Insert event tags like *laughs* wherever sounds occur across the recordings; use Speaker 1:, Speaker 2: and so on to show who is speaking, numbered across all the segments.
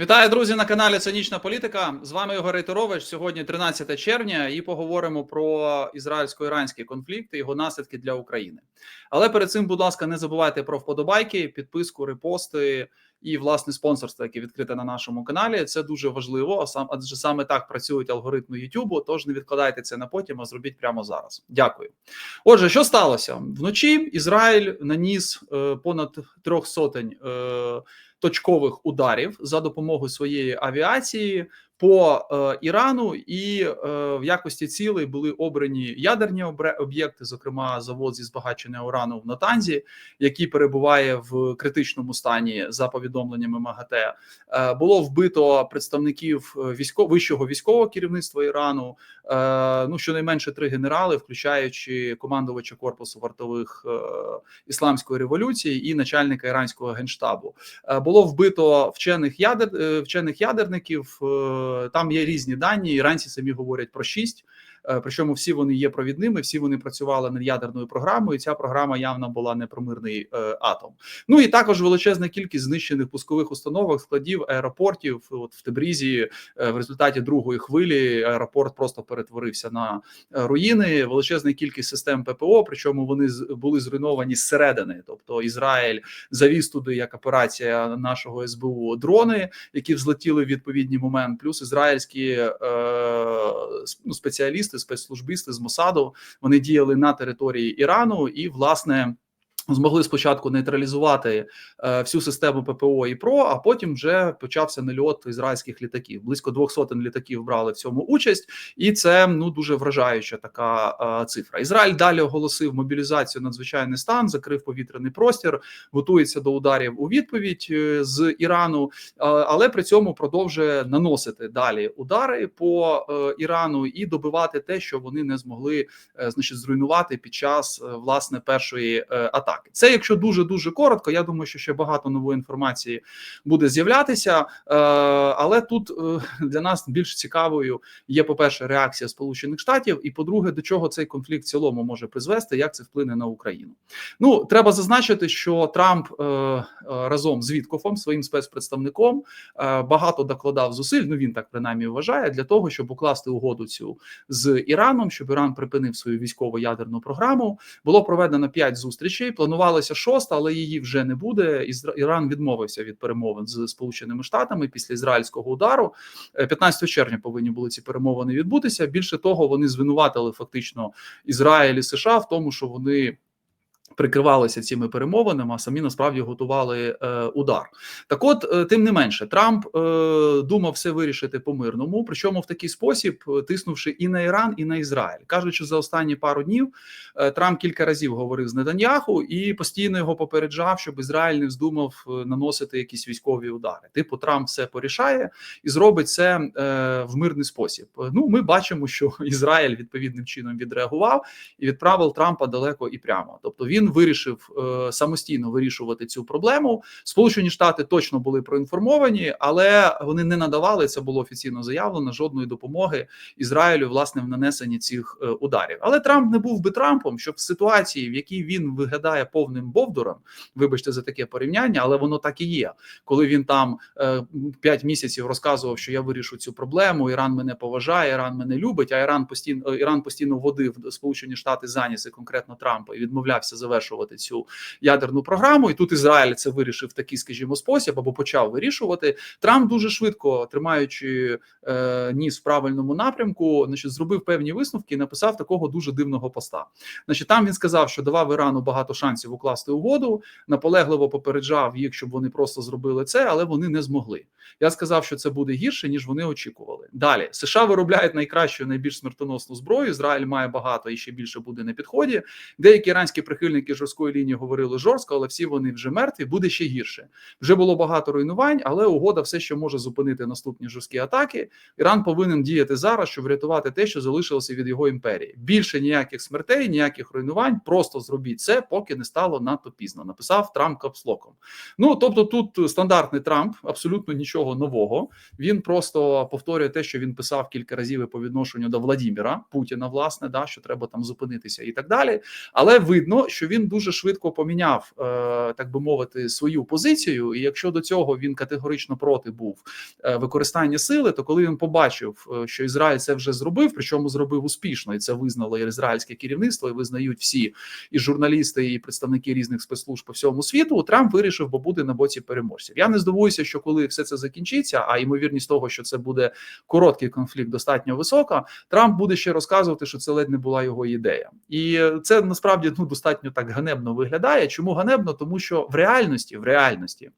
Speaker 1: Вітаю, друзі, на каналі Цинічна Політика. З вами Ігор Рейтерович. Сьогодні 13 червня, і поговоримо про ізраїльсько-іранський конфлікт і його наслідки для України. Але перед цим, будь ласка, не забувайте про вподобайки, підписку, репости і власне спонсорство, яке відкрите на нашому каналі. Це дуже важливо, а сам адже саме так працюють алгоритми YouTube, Тож не відкладайте це на потім, а зробіть прямо зараз. Дякую. Отже, що сталося вночі? Ізраїль наніс е, понад трьох сотень. Е, точкових ударів за допомогою своєї авіації по е, Ірану, і е, в якості цілей були обрані ядерні об'єкти, зокрема завод зі збагачення урану в Натанзі, який перебуває в критичному стані за повідомленнями МАГАТЕ. Е, було вбито представників військо вищого військового керівництва Ірану. Ну щонайменше три генерали, включаючи командувача корпусу вартових ісламської революції і начальника іранського генштабу. Було вбито вчених ядер вчених ядерників там є різні дані. Іранці самі говорять про 6 причому всі вони є провідними, всі вони працювали над ядерною програмою. Ця програма явно була не про мирний е, атом. Ну і також величезна кількість знищених пускових установок, складів аеропортів. От в Тебрізі е, в результаті другої хвилі аеропорт просто перетворився на руїни. Величезна кількість систем ППО. Причому вони були зруйновані зсередини. Тобто Ізраїль завіз туди як операція нашого СБУ дрони, які взлетіли в відповідний момент. Плюс ізраїльські е, ну, спеціалісти спецслужбисти з Мосаду вони діяли на території Ірану і власне. Змогли спочатку нейтралізувати е, всю систему ППО і ПРО, а потім вже почався нальот ізраїльських літаків. Близько двох сотень літаків брали в цьому участь, і це ну дуже вражаюча така е, цифра. Ізраїль далі оголосив мобілізацію надзвичайний стан, закрив повітряний простір, готується до ударів у відповідь е, з Ірану, е, але при цьому продовжує наносити далі удари по е, Ірану і добивати те, що вони не змогли е, значить зруйнувати під час е, власне першої е, атаки атаки. Це якщо дуже дуже коротко. Я думаю, що ще багато нової інформації буде з'являтися, е, але тут е, для нас більш цікавою є по перше реакція Сполучених Штатів, і по-друге, до чого цей конфлікт в цілому може призвести, як це вплине на Україну. Ну треба зазначити, що Трамп е, разом з Віткофом, своїм спецпредставником, багато докладав зусиль. Ну він так принаймні вважає для того, щоб укласти угоду цю з Іраном, щоб Іран припинив свою військово ядерну програму. Було проведено п'ять зустрічей планувалася шоста, але її вже не буде. Іран відмовився від перемовин з Сполученими Штатами після ізраїльського удару. 15 е, червня повинні були ці перемовини відбутися. Більше того, вони звинуватили фактично Ізраїль і США в тому, що вони прикривалися цими перемовинами, а самі насправді готували е, удар. Так, от, е, тим не менше, Трамп е, думав все вирішити по мирному, причому в такий спосіб, тиснувши і на Іран, і на Ізраїль, кажучи, за останні пару днів Трамп кілька разів говорив з Нетаньяху і постійно його попереджав, щоб Ізраїль не вздумав е, наносити якісь військові удари. Типу, Трамп все порішає і зробить це в мирний спосіб. Ну, ми бачимо, що *laughs* Ізраїль відповідним чином відреагував і відправив Трампа далеко і прямо. Тобто він вирішив е, самостійно вирішувати цю проблему. Сполучені Штати точно були проінформовані, але вони не надавали це було офіційно заявлено жодної допомоги Ізраїлю власне в нанесенні цих е, ударів. Але Трамп не був би Трампом, щоб в ситуації, в якій він виглядає повним бовдуром, вибачте за таке порівняння, але воно так і є. Коли він там е, місяців розказував, що я вирішу цю проблему, Іран мене поважає, Іран мене любить. А Іран постійно Іран постійно вводив Сполучені Штати заніси конкретно Трампа і відмовлявся завершити завершувати цю ядерну програму. І тут Ізраїль це вирішив в такий, скажімо, спосіб або почав вирішувати. Трамп дуже швидко тримаючи е, ніс в правильному напрямку, значить, зробив певні висновки і написав такого дуже дивного поста. Значить, там він сказав, що давав Ірану багато шансів укласти угоду, наполегливо попереджав їх, щоб вони просто зробили це, але вони не змогли. Я сказав, що це буде гірше ніж вони очікували. Далі США виробляють найкращу, найбільш смертоносну зброю. Ізраїль має багато і ще більше буде на підході. Деякі іранські прихильники представники жорсткої лінії говорили жорстко, але всі вони вже мертві. Буде ще гірше. Вже було багато руйнувань, але угода все, що може зупинити наступні жорсткі атаки. Іран повинен діяти зараз, щоб врятувати те, що залишилося від його імперії. Більше ніяких смертей, ніяких руйнувань. Просто зробіть це, поки не стало надто пізно. Написав Трамп капслоком. Ну тобто, тут стандартний Трамп, абсолютно нічого нового. Він просто повторює те, що він писав кілька разів по відношенню до Владіміра Путіна, власне, да що треба там зупинитися і так далі. Але видно, що він дуже швидко поміняв, е, так би мовити, свою позицію. І якщо до цього він категорично проти був е, використання сили, то коли він побачив, е, що Ізраїль це вже зробив, причому зробив успішно, і це визнало і ізраїльське керівництво, і визнають всі і журналісти, і представники різних спецслужб по всьому світу. Трамп вирішив, бо буде на боці переможців. Я не здивуюся, що коли все це закінчиться, а ймовірність того, що це буде короткий конфлікт, достатньо висока. Трамп буде ще розказувати, що це ледь не була його ідея, і це насправді ну достатньо так ганебно виглядає. Чому ганебно? Тому що в реальності, в реальності.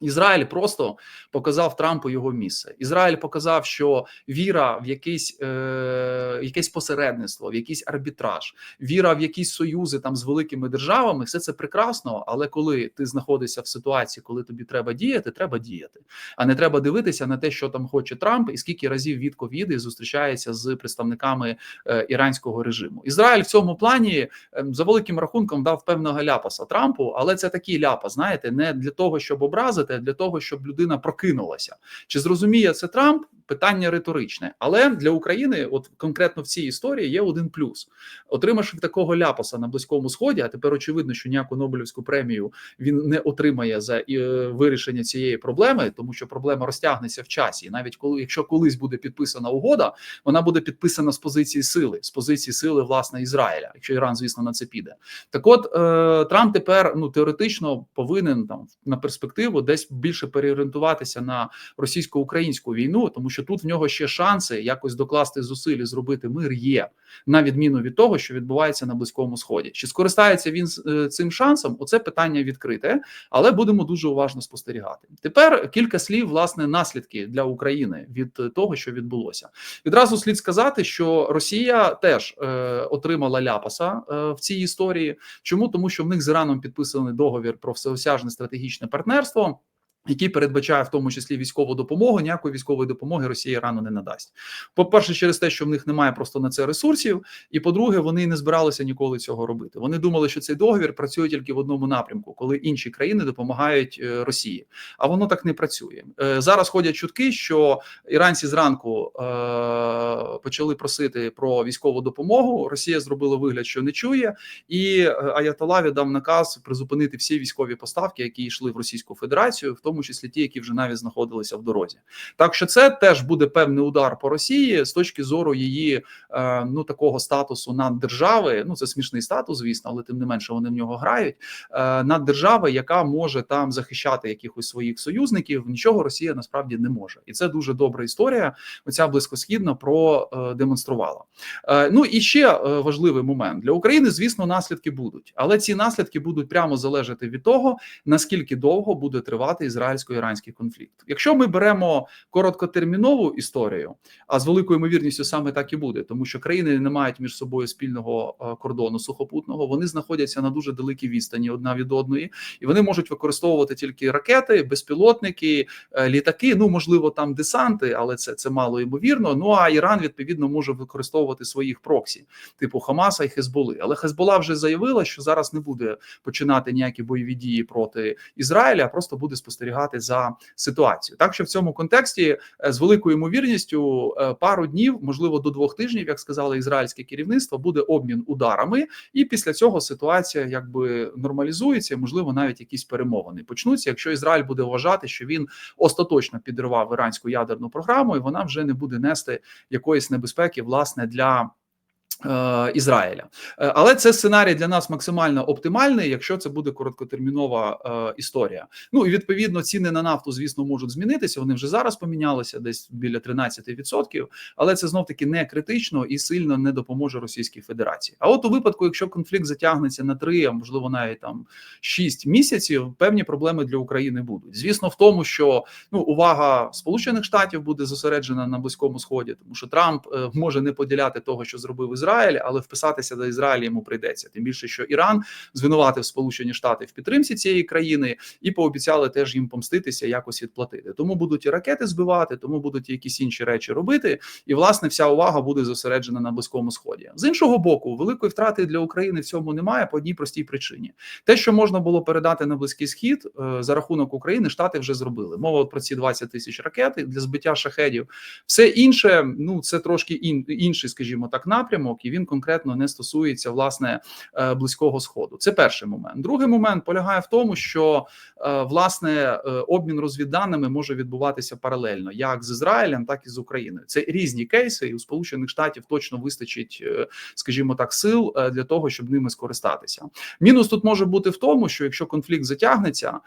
Speaker 1: Ізраїль просто показав Трампу його місце. Ізраїль показав, що віра в якийсь е, якесь посередництво, в якийсь арбітраж, віра в якісь союзи там з великими державами, все це прекрасно. Але коли ти знаходишся в ситуації, коли тобі треба діяти, треба діяти, а не треба дивитися на те, що там хоче Трамп, і скільки разів від ковіди зустрічається з представниками е, іранського режиму. Ізраїль в цьому плані е, за великим рахунком дав певного ляпаса Трампу, але це такий ляпас, знаєте, не для того, щоб образити для того, щоб людина прокинулася. Чи зрозуміє це Трамп? Питання риторичне, але для України, от конкретно в цій історії, є один плюс: отримавши такого ляпаса на близькому сході. А тепер очевидно, що ніяку Нобелівську премію він не отримає за е, вирішення цієї проблеми, тому що проблема розтягнеться в часі. І навіть коли, якщо колись буде підписана угода, вона буде підписана з позиції сили, з позиції сили власне Ізраїля, якщо Іран, звісно, на це піде. Так, от е, Трамп тепер ну теоретично повинен там на перспективу десь більше переорієнтуватися на російсько-українську війну, тому що що тут в нього ще шанси якось докласти зусиль і зробити мир є на відміну від того, що відбувається на близькому сході. Чи скористається він е, цим шансом? Оце питання відкрите, але будемо дуже уважно спостерігати. Тепер кілька слів власне наслідки для України від того, що відбулося. Відразу слід сказати, що Росія теж е, отримала ляпаса е, в цій історії. Чому тому, що в них з Іраном підписаний договір про всеосяжне стратегічне партнерство який передбачає в тому числі військову допомогу, ніякої військової допомоги Росія рано не надасть. По перше, через те, що в них немає просто на це ресурсів, і по-друге, вони не збиралися ніколи цього робити. Вони думали, що цей договір працює тільки в одному напрямку, коли інші країни допомагають е, Росії. А воно так не працює е, зараз. Ходять чутки, що іранці зранку е, почали просити про військову допомогу. Росія зробила вигляд, що не чує, і Аятола віддав наказ призупинити всі військові поставки, які йшли в Російську Федерацію, в тому тому числі ті, які вже навіть знаходилися в дорозі. Так що це теж буде певний удар по Росії з точки зору її е, ну такого статусу над держави. Ну це смішний статус, звісно, але тим не менше вони в нього грають. Е, над яка може там захищати якихось своїх союзників. Нічого Росія насправді не може, і це дуже добра історія. Оця близькосхідна продемонструвала. Е, ну і ще важливий момент для України. Звісно, наслідки будуть, але ці наслідки будуть прямо залежати від того наскільки довго буде тривати ізраїль ізраїльсько-іранський конфлікт. Якщо ми беремо короткотермінову історію, а з великою ймовірністю саме так і буде, тому що країни не мають між собою спільного е, кордону сухопутного, вони знаходяться на дуже далекій відстані одна від одної, і вони можуть використовувати тільки ракети, безпілотники, е, літаки. Ну можливо, там десанти, але це це мало ймовірно. Ну а Іран відповідно може використовувати своїх проксі, типу Хамаса і Хезболи. Але Хезбола вже заявила, що зараз не буде починати ніякі бойові дії проти Ізраїля, а просто буде спостерігати спостерігати за ситуацією. Так що в цьому контексті е, з великою ймовірністю е, пару днів, можливо, до двох тижнів, як сказало ізраїльське керівництво, буде обмін ударами, і після цього ситуація якби нормалізується. Можливо, навіть якісь перемовини почнуться. Якщо Ізраїль буде вважати, що він остаточно підривав іранську ядерну програму, і вона вже не буде нести якоїсь небезпеки, власне, для. Е, Ізраїля, е, але це сценарій для нас максимально оптимальний, якщо це буде короткотермінова е, історія. Ну і відповідно ціни на нафту, звісно, можуть змінитися. Вони вже зараз помінялися, десь біля 13%, але це знов таки не критично і сильно не допоможе Російській Федерації. А от у випадку, якщо конфлікт затягнеться на 3, а можливо навіть там 6 місяців, певні проблеми для України будуть. Звісно, в тому, що ну увага Сполучених Штатів буде зосереджена на близькому сході, тому що Трамп може не поділяти того, що зробив Ізраїль. Ізраїль, але вписатися до Ізраїля йому прийдеться. Тим більше, що Іран звинуватив Сполучені Штати в підтримці цієї країни і пообіцяли теж їм помститися, якось відплатити. Тому будуть і ракети збивати, тому будуть якісь інші речі робити. І власне вся увага буде зосереджена на близькому сході. З іншого боку, великої втрати для України в цьому немає по одній простій причині: те, що можна було передати на близький схід е, за рахунок України, штати вже зробили. Мова про ці 20 тисяч ракет для збиття шахедів. Все інше, ну це трошки ін, інший, скажімо так, напрямок і він конкретно не стосується власне е, близького сходу. Це перший момент. Другий момент полягає в тому, що е, власне е, обмін розвідданими може відбуватися паралельно, як з Ізраїлем, так і з Україною. Це різні кейси, і у Сполучених Штатів точно вистачить, скажімо так, сил для того, щоб ними скористатися. Мінус тут може бути в тому, що якщо конфлікт затягнеться,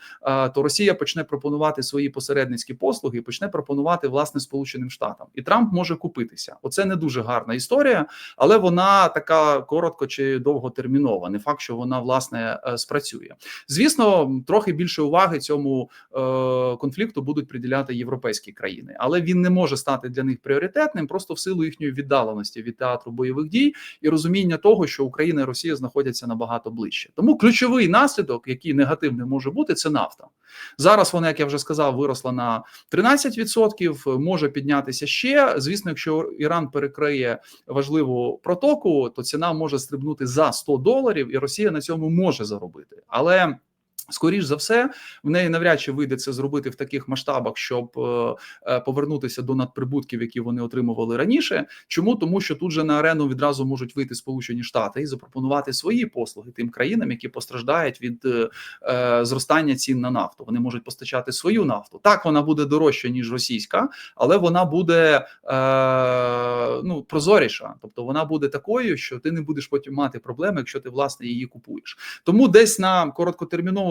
Speaker 1: то Росія почне пропонувати свої посередницькі послуги, і почне пропонувати власне Сполученим Штатам, і Трамп може купитися. Оце не дуже гарна історія, але вона така коротко чи довготермінова. Не факт, що вона власне е, спрацює. Звісно, трохи більше уваги цьому е, конфлікту будуть приділяти європейські країни, але він не може стати для них пріоритетним просто в силу їхньої віддаленості від театру бойових дій і розуміння того, що Україна і Росія знаходяться набагато ближче. Тому ключовий наслідок, який негативний може бути, це нафта. Зараз вона, як я вже сказав, виросла на 13%, може піднятися ще. Звісно, якщо Іран перекриє важливу протоку, то ціна може стрибнути за 100 доларів, і Росія на цьому може заробити. Але Скоріш за все, в неї навряд чи вийде це зробити в таких масштабах, щоб е, е, повернутися до надприбутків, які вони отримували раніше. Чому тому, що тут же на арену відразу можуть вийти Сполучені Штати і запропонувати свої послуги тим країнам, які постраждають від е, зростання цін на нафту. Вони можуть постачати свою нафту. Так вона буде дорожча ніж російська, але вона буде ну прозоріша. Тобто вона буде такою, що ти не будеш потім мати проблеми, якщо ти власне її купуєш. Тому десь на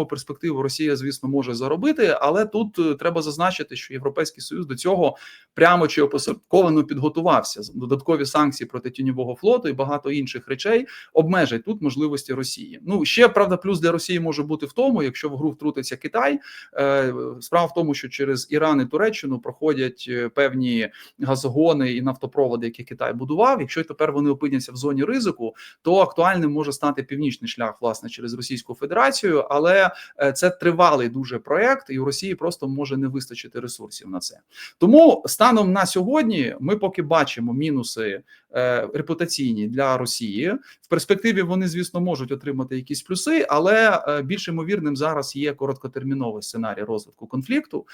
Speaker 1: короткотермінову перспективу Росія, звісно, може заробити, але тут е, треба зазначити, що Європейський Союз до цього прямо чи опосередковано підготувався. Додаткові санкції проти тіньового флоту і багато інших речей обмежать тут можливості Росії. Ну ще правда, плюс для Росії може бути в тому, якщо в гру втрутиться Китай. Е, справа в тому, що через Іран і Туреччину проходять е, певні газогони і нафтопроводи, які Китай будував. Якщо тепер вони опиняться в зоні ризику, то актуальним може стати північний шлях, власне, через Російську Федерацію, але Е, це тривалий дуже проект, і у Росії просто може не вистачити ресурсів на це. Тому станом на сьогодні ми поки бачимо мінуси е, репутаційні для Росії. В перспективі вони, звісно, можуть отримати якісь плюси, але е, більш ймовірним зараз є короткотерміновий сценарій розвитку конфлікту.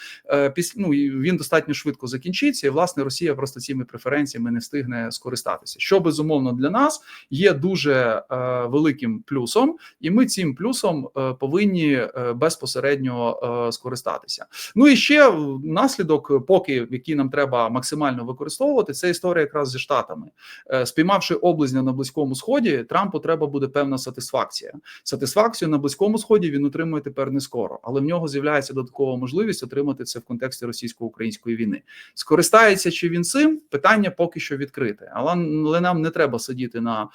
Speaker 1: Ну він достатньо швидко закінчиться, і власне Росія просто цими преференціями не встигне скористатися. Що безумовно для нас є дуже великим плюсом, і ми цим плюсом повинні е, безпосередньо е, скористатися. Ну і ще наслідок, поки який нам треба максимально використовувати, це історія якраз зі штатами. Е, спіймавши облизня на близькому сході, Трампу треба буде певна сатисфакція. Сатисфакцію на близькому сході він отримує тепер не скоро, але в нього з'являється додаткова можливість отримати це в контексті російсько-української війни. Скористається чи він цим питання поки що відкрите, але, нам не треба сидіти на,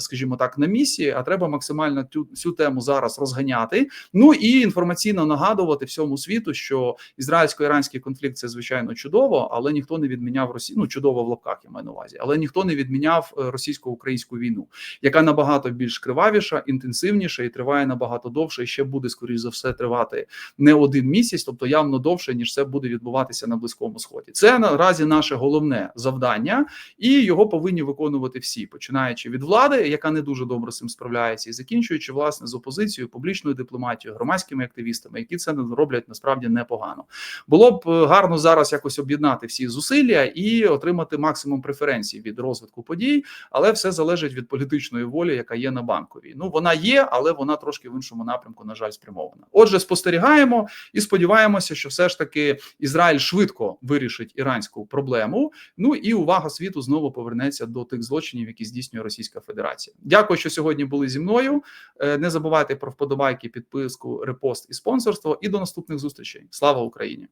Speaker 1: скажімо так, на місії, а треба максимально цю, тему зараз розганяти. Ну і інформаційно нагадувати всьому світу, що ізраїльсько-іранський конфлікт це звичайно чудово, але ніхто не відміняв Росію. Ну чудово в лапках я маю на увазі, але ніхто не відміняв е, російсько-українську війну, яка набагато більш кривавіша, інтенсивніша і триває набагато довше. І ще буде скоріш за все тривати не один місяць, тобто явно довше ніж це буде відбуватися на близькому сході. Це наразі наше головне завдання, і його повинні виконувати всі, починаючи від влади, яка не дуже добре з цим справляється, і закінчуючи власне з опозицією, публічною дипломатією, громадськими активістами, які це роблять насправді непогано. Було б е, гарно зараз якось об'єднати всі зусилля і отримати максимум преференцій від розвитку подій, але все залежить від політичної волі, яка є на банковій. Ну вона є, але вона трошки в іншому напрямку, на жаль, спрямована. Отже, спостерігаємо і сподіваємося, що все ж таки Ізраїль швидко вирішить іранську проблему. Ну і увага світу знову повернеться до тих злочинів, які здійснює Російська Федерація. Дякую, що сьогодні були зі мною. Е, Не забувайте про вподобайки, підписку, репост і спонсорство. І до наступних зустрічей. Слава Україні!